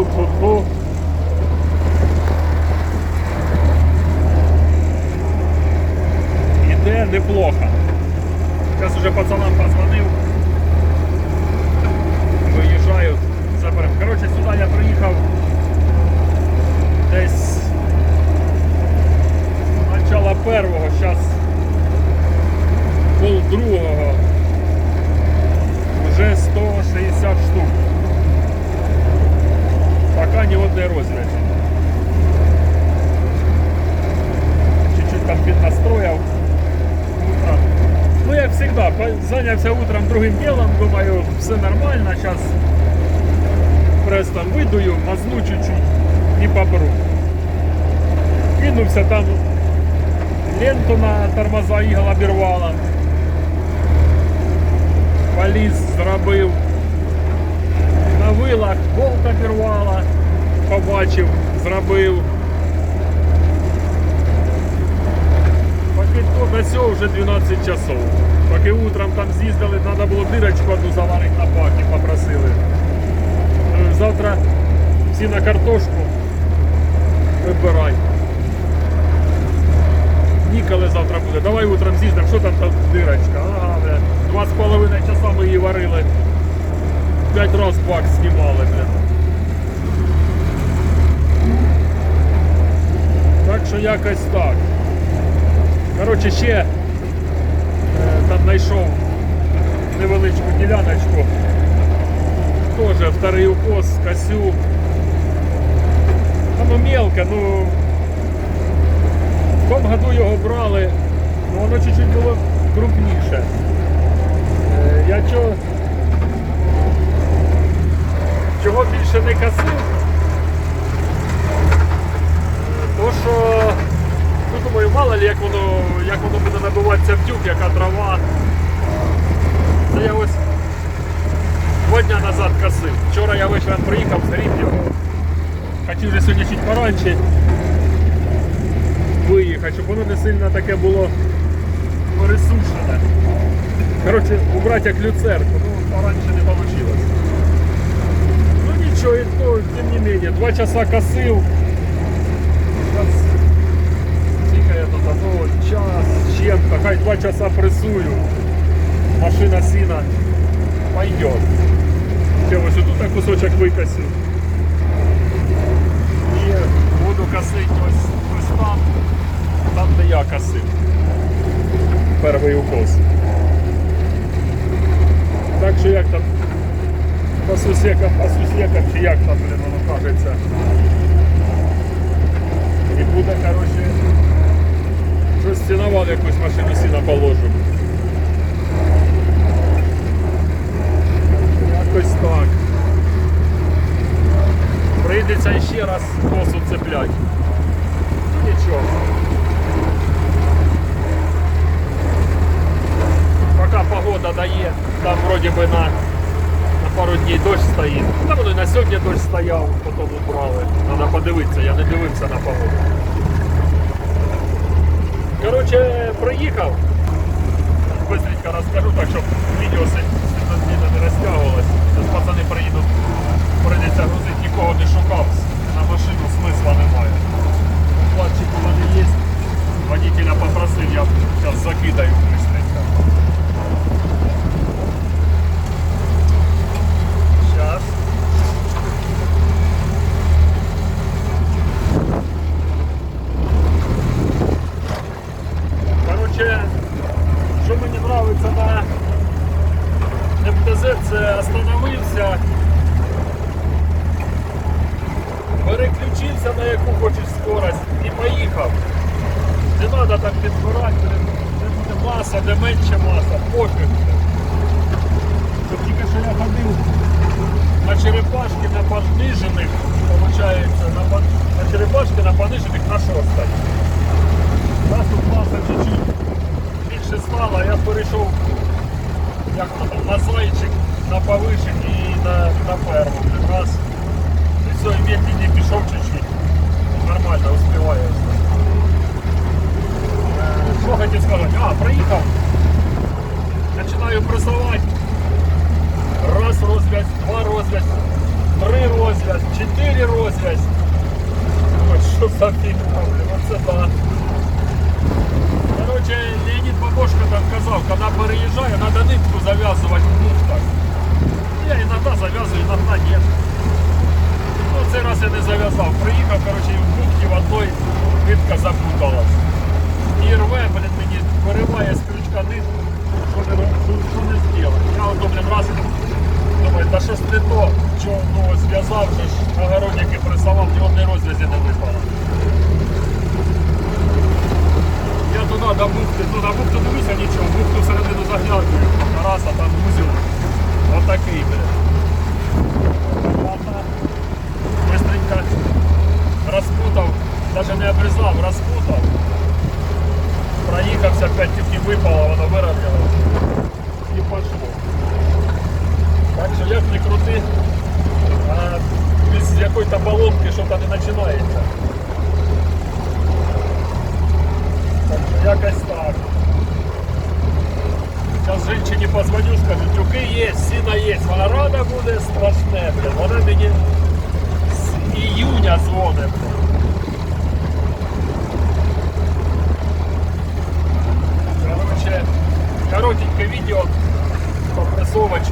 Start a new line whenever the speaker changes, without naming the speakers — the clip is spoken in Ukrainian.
Фу-фу-фу. Іде неплохо. Зараз уже пацанам позвонив. Виїжджають, заберемо. Коротше, сюди я приїхав десь начало першого, зараз пол другого. Вже 160 штук. Пока ні одне розгляд. Чуть-чуть там піднастроїв. Утром. Як зайнявся утром другим ділом, думаю, все нормально, прес там видую, мазну чуть-чуть і поберу. Кинувся там, ленту на тормоза ігла обірвала. Поліз, зробив. На вилах болт обірвала, побачив, зробив. То цього вже 12 часов. Поки утром там з'їздили, треба було дирочку одну заварити на бакі, попросили. Е, Завтра всі на картошку вибирай. Ніколи завтра буде. Давай утром з'їздимо, що там та дирочка? Ага. Два з половиною часа ми її варили. П'ять раз бак знімали, бля. Так що якось так. Коротше, ще е, там знайшов невеличку діляночку. Тоже вторий укос, косю. Воно мелко, ну в тому году його брали, ну воно чуть-чуть було крупніше. Е, Я чого, чого більше не косив, е, то що, ну думаю, мало ли як воно, як воно буде набиватися в тюк, яка трава. Це я ось два дня назад косив. Вчора я вечором приїхав, згріб його. Хотів вже сьогодні чуть поранче виїхати, щоб воно не сильно таке було пересушене. Коротше, убрати як люцерку, ну пораньше не вийшло. Ну нічого, і то, тим не менее, два часа косив. Зараз ну, час, чим-то, хай два часа пресую. Машина сіна пойдет. Я ось тут кусочок викосив. І буду косити ось, ось там, там де я косив. Перший укос. Так що як там по сусекам, по сусекам, чи як там, блин, воно кажеться. І буде, коротше, щось ціновал якусь машину сіна положу. Якось так. Прийдеться ще раз носу цеплять. Ну, Нічого. Пока погода дає, там вроді би на, на пару днів дощ стоїть. Там воно і на сьогодні дощ стояв, потім убрали. Треба подивитися, я не дивився на погоду. Коротше, приїхав. Быстренько розкажу, так щоб відео сильно не розтягувалось. Зараз пацани приїдуть, прийдеться грузити, нікого не шукав. На машину смисла немає. Платчик у мене є. Водителя попросив, я зараз закидаю быстренько. Сейчас. Короче, що на МТЗ, це остановився, переключився на яку хочеш скорость і поїхав. Не треба там підбирати, де буде маса, де менше маса, пофіг. Тільки що я ходив на черепашки на понижених, получається, на, на черепашки на понижених на шостій. У нас тут маса чуть-чуть більше стала, я перейшов як там, на зайчик, на повишені і на, на ферму. Раз. І все, і медленнее пішов чуть-чуть. Нормально, успіваю. Е, Що хотів сказати? А, приїхав. Починаю пресувати. Раз розв'язь, два розв'язь, три розв'язь. 4 розв'язь. Що за фігня, блін, оце да. Короче, Леонід Бабошко там казав, коли переїжджає, треба нитку зав'язувати в бухтах. Я іноді зав'язую, іноді ні. Ну, цей раз я не зав'язав. Приїхав, короче, в бухті в одной нитка запуталась. І рве, блін, мені вириває з крючка нитку. Що не, що, не зробити? Я ото, блін, раз думаю, та щось не то, що ну, зв'язав, же ж огородники присавав, ні одної розв'язі не випало. Я туди до бухти, ну на бухту дивлюся нічого, бухту всередину заглядую. Раз, а там вузел отакий. Быстренько розпутав, навіть не обрізав, розпутав. Проїхався, 5 тільки випало, воно виробилось. І пошло. Так що як не крути, а без якоїсь балонки щось не починається. Так що якось так. Зараз жінчині позвоню, скажу, тюки є, сіна є, вона рада буде страшне, блін. Вона мені з іюня дзвонить. блін. Короче, коротеньке відео по пресовочці.